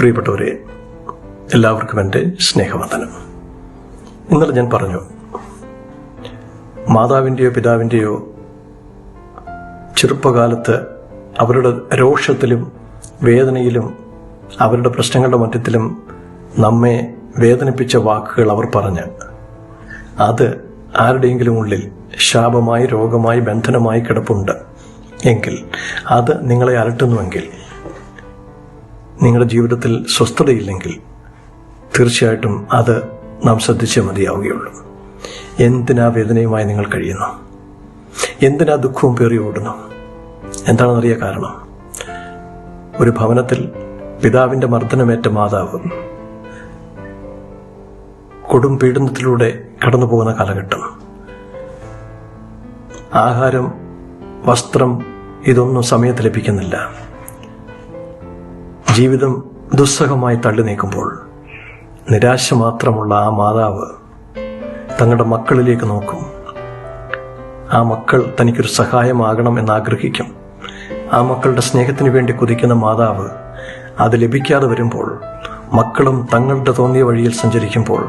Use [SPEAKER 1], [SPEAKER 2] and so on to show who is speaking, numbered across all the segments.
[SPEAKER 1] പ്രിയപ്പെട്ടവരെ എല്ലാവർക്കും എന്റെ സ്നേഹവന്ദനം. ഇന്നലെ ഞാൻ പറഞ്ഞു മാതാവിന്റെയോ പിതാവിന്റെയോ ചെറുപ്പകാലത്ത് അവരുടെ രോഷത്തിലും വേദനയിലും അവരുടെ പ്രശ്നങ്ങളുടെ മറ്റത്തിലും നമ്മെ വേദനിപ്പിച്ച വാക്കുകൾ അവർ പറഞ്ഞ് അത് ആരുടെയെങ്കിലും ഉള്ളിൽ ശാപമായി രോഗമായി ബന്ധനമായി കിടപ്പുണ്ട്. എങ്കിൽ അത് നിങ്ങളെ അലട്ടുന്നുവെങ്കിൽ നിങ്ങളുടെ ജീവിതത്തിൽ സ്വസ്ഥതയില്ലെങ്കിൽ തീർച്ചയായിട്ടും അത് നാം ശ്രദ്ധിച്ചേ മതിയാവുകയുള്ളൂ. എന്തിനാ വേദനയുമായി നിങ്ങൾ കഴിയുന്നു? എന്തിനാ ദുഃഖവും പേറി ഓടുന്നു? എന്താണെന്നറിയ കാരണം? ഒരു ഭവനത്തിൽ പിതാവിന്റെ മർദ്ദനമേറ്റ മാതാവ് കൊടും പീഡനത്തിലൂടെ കടന്നു പോകുന്ന കാലഘട്ടം. ആഹാരം വസ്ത്രം ഇതൊന്നും സമയത്ത് ലഭിക്കുന്നില്ല. ജീവിതം ദുസ്സഹമായി തള്ളി നീക്കുമ്പോൾ നിരാശ മാത്രമുള്ള ആ മാതാവ് തങ്ങളുടെ മക്കളിലേക്ക് നോക്കും. ആ മക്കൾ തനിക്കൊരു സഹായമാകണം എന്ന് ആഗ്രഹിക്കും ആ മക്കളുടെ സ്നേഹത്തിന് വേണ്ടി കുതിക്കുന്ന മാതാവ് അത് ലഭിക്കാതെ വരുമ്പോൾ മക്കളും തങ്ങളുടെ തോന്നിയ വഴിയിൽ സഞ്ചരിക്കുമ്പോൾ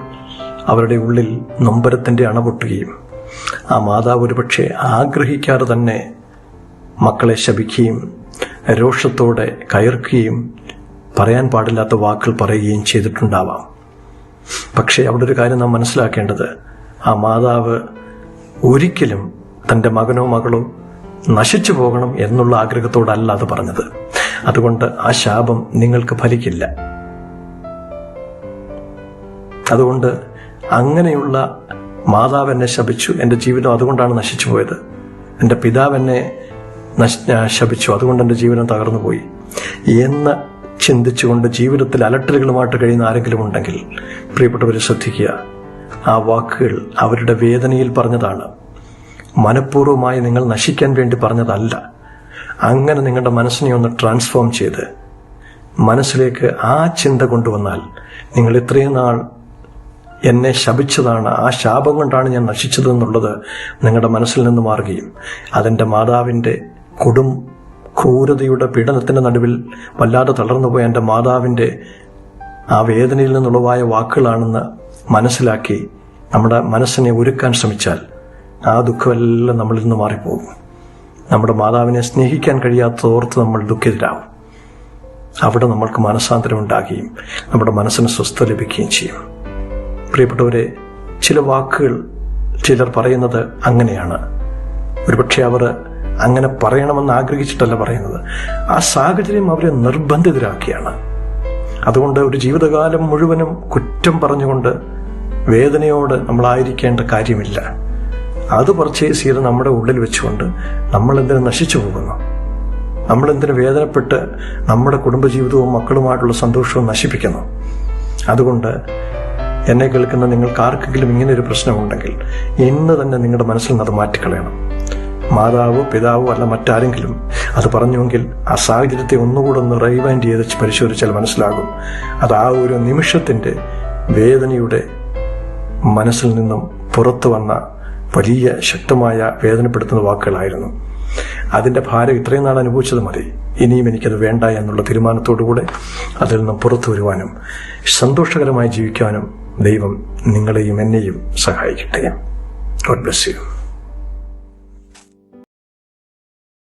[SPEAKER 1] അവരുടെ ഉള്ളിൽ നൊമ്പരത്തിന്റെ അണപൊട്ടുകയും ആ മാതാവ് ഒരുപക്ഷെ ആഗ്രഹിക്കാതെ തന്നെ മക്കളെ ശപിക്കുകയും രോഷത്തോടെ കയർക്കുകയും പറയാൻ പാടില്ലാത്ത വാക്കുകൾ പറയുകയും ചെയ്തിട്ടുണ്ടാവാം. പക്ഷേ അവിടെ ഒരു കാര്യം നാം മനസ്സിലാക്കേണ്ടത് ആ മാതാവ് ഒരിക്കലും തന്റെ മകനോ മകളോ നശിച്ചു പോകണം എന്നുള്ള ആഗ്രഹത്തോടല്ല അത് പറഞ്ഞത്. അതുകൊണ്ട് ആ ശാപം നിങ്ങൾക്ക് ഫലിക്കില്ല. അതുകൊണ്ട് അങ്ങനെയുള്ള മാതാവ് എന്നെ ശപിച്ചു എന്റെ ജീവിതം അതുകൊണ്ടാണ് നശിച്ചു പോയത്. എന്റെ പിതാവ് എന്നെ ശപിച്ചു അതുകൊണ്ട് എന്റെ ജീവിതം തകർന്നു പോയി എന്ന് ചിന്തിച്ചുകൊണ്ട് ജീവിതത്തിൽ അലട്ടലുകളുമായിട്ട് കഴിയുന്ന ആരെങ്കിലും ഉണ്ടെങ്കിൽ പ്രിയപ്പെട്ടവർ ശ്രദ്ധിക്കുക. ആ വാക്കുകൾ അവരുടെ വേദനയിൽ പറഞ്ഞതാണ്. മനഃപൂർവമായി നിങ്ങൾ നശിക്കാൻ വേണ്ടി പറഞ്ഞതല്ല. അങ്ങനെ നിങ്ങളുടെ മനസ്സിനെ ഒന്ന് ട്രാൻസ്ഫോം ചെയ്ത് മനസ്സിലേക്ക് ആ ചിന്ത കൊണ്ടുവന്നാൽ നിങ്ങൾ ഇത്രയും നാൾ എന്നെ ശപിച്ചതാണ് ആ ശാപം കൊണ്ടാണ് ഞാൻ നശിച്ചതെന്നുള്ളത് നിങ്ങളുടെ മനസ്സിൽ നിന്ന് മാറുകയും അതെന്റെ മാതാവിന്റെ കൊടും ക്രൂരതയുടെ പീഡനത്തിന്റെ നടുവിൽ വല്ലാതെ തളർന്നുപോയ എന്റെ മാതാവിന്റെ ആ വേദനയിൽ നിന്നുള്ളവായ വാക്കുകളാണെന്ന് മനസ്സിലാക്കി നമ്മുടെ മനസ്സിനെ ഒരുക്കാൻ ശ്രമിച്ചാൽ ആ ദുഃഖമെല്ലാം നമ്മളിൽ നിന്ന് മാറിപ്പോകും. നമ്മുടെ മാതാവിനെ സ്നേഹിക്കാൻ കഴിയാത്തതോർത്ത് നമ്മൾ ദുഃഖിതരാകും അവിടെ നമ്മൾക്ക് മനസ്സാന്തരം ഉണ്ടാകുകയും നമ്മുടെ മനസ്സിന് സ്വസ്ഥ ലഭിക്കുകയും ചെയ്യും. പ്രിയപ്പെട്ടവരെ ചില വാക്കുകൾ ചിലർ പറയുന്നത് അങ്ങനെയാണ്. ഒരുപക്ഷെ അവർ അങ്ങനെ പറയണമെന്ന് ആഗ്രഹിച്ചിട്ടല്ല പറയുന്നത്. ആ സാഹചര്യം അവരെ നിർബന്ധിതരാക്കിയാണ്. അതുകൊണ്ട് ഒരു ജീവിതകാലം മുഴുവനും കുറ്റം പറഞ്ഞുകൊണ്ട് വേദനയോട് നമ്മളായിരിക്കേണ്ട കാര്യമില്ല. അത് പർച്ചേസ് ചെയ്ത് നമ്മുടെ ഉള്ളിൽ വെച്ചുകൊണ്ട് നമ്മൾ എന്തിനു നശിച്ചു പോകുന്നു? നമ്മൾ എന്തിനു വേദനപ്പെട്ട് നമ്മുടെ കുടുംബജീവിതവും മക്കളുമായിട്ടുള്ള സന്തോഷവും നശിപ്പിക്കുന്നു? അതുകൊണ്ട് എന്നെ കേൾക്കുന്ന നിങ്ങൾക്ക് ആർക്കെങ്കിലും ഇങ്ങനെ ഒരു പ്രശ്നമുണ്ടെങ്കിൽ ഇന്ന് തന്നെ നിങ്ങളുടെ മനസ്സിൽ നിന്ന് അത് മാറ്റിക്കളയണം. മാതാവോ പിതാവോ അല്ല മറ്റാരെങ്കിലും. അത് പറഞ്ഞുവെങ്കിൽ ആ സാഹചര്യത്തെ ഒന്നുകൂടെ ഒന്ന് റൈവൈൻഡ് ചെയ്ത് പരിശോധിച്ചാൽ മനസ്സിലാകും. അത് ആ ഒരു നിമിഷത്തിന്റെ വേദനയുടെ മനസ്സിൽ നിന്നും പുറത്തു വന്ന വലിയ ശക്തമായ വേദനപ്പെടുത്തുന്ന വാക്കുകളായിരുന്നു. അതിന്റെ ഭാരം ഇത്രയും നാൾ അനുഭവിച്ചത് മതി. ഇനിയും എനിക്കത് വേണ്ട എന്നുള്ള തീരുമാനത്തോടുകൂടെ അതിൽ നിന്നും പുറത്തു വരുവാനും സന്തോഷകരമായി ജീവിക്കാനും ദൈവം നിങ്ങളെയും എന്നെയും സഹായിക്കട്ടെ. God bless you